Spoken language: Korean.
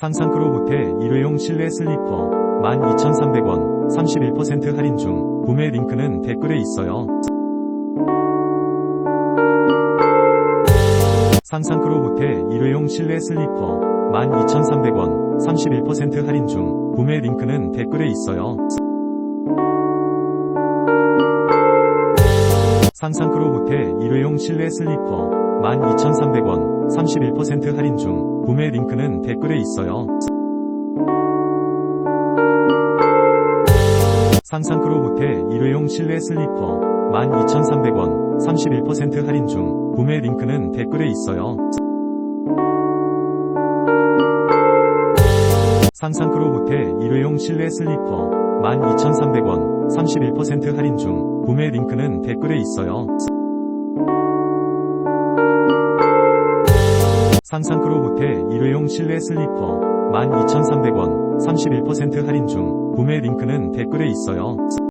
상상크로 호텔 일회용 실내 슬리퍼 12,300원 31% 할인 중 구매 링크는 댓글에 있어요. 상상크로 호텔 일회용 실내 슬리퍼 12,300원 31% 할인 중 구매 링크는 댓글에 있어요. 상상크로 호텔 일회용 실내 슬리퍼 12,300원 31% 할인 중 구매 링크는 댓글에 있어요. 상상크로 호텔 일회용 실내 슬리퍼 12,300원 31% 할인 중 구매 링크는 댓글에 있어요. 상상크로 호텔 일회용 실내 슬리퍼 12,300원 31% 할인 중 구매 링크는 댓글에 있어요. 상상크로 호텔 일회용 실내 슬리퍼 12,300원 31% 할인 중 구매 링크는 댓글에 있어요.